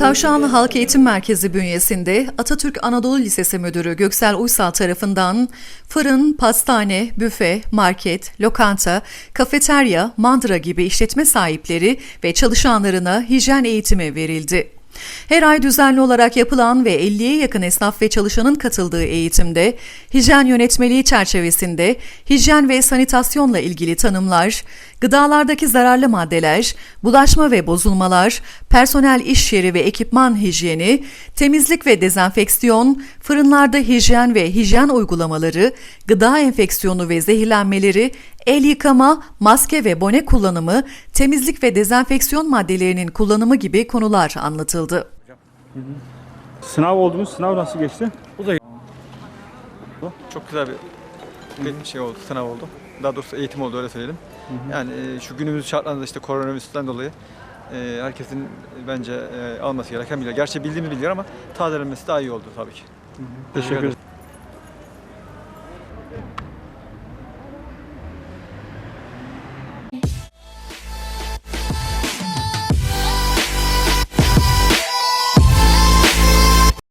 Tavşanlı Halk Eğitim Merkezi bünyesinde Atatürk Anadolu Lisesi Müdürü Göksel Uysal tarafından fırın, pastane, büfe, market, lokanta, kafeterya, mandıra gibi işletme sahipleri ve çalışanlarına hijyen eğitimi verildi. Her ay düzenli olarak yapılan ve 50'ye yakın esnaf ve çalışanın katıldığı eğitimde hijyen yönetmeliği çerçevesinde hijyen ve sanitasyonla ilgili tanımlar, gıdalardaki zararlı maddeler, bulaşma ve bozulmalar, personel iş yeri ve ekipman hijyeni, temizlik ve dezenfeksiyon, fırınlarda hijyen ve hijyen uygulamaları, gıda enfeksiyonu ve zehirlenmeleri, el yıkama, maske ve bone kullanımı, temizlik ve dezenfeksiyon maddelerinin kullanımı gibi konular anlatıldı. Sınav oldunuz. Sınav nasıl geçti? Çok güzel bir bir şey oldu, sınav oldu. Daha doğrusu eğitim oldu öyle söyleyelim. Yani e, şu günümüz şartlarında işte koronavirüsten dolayı e, herkesin bence e, alması gereken bilgiler. Gerçi bildiğimiz bilgiler ama tazelenmesi daha iyi oldu tabii ki. Teşekkür ederim. Bye.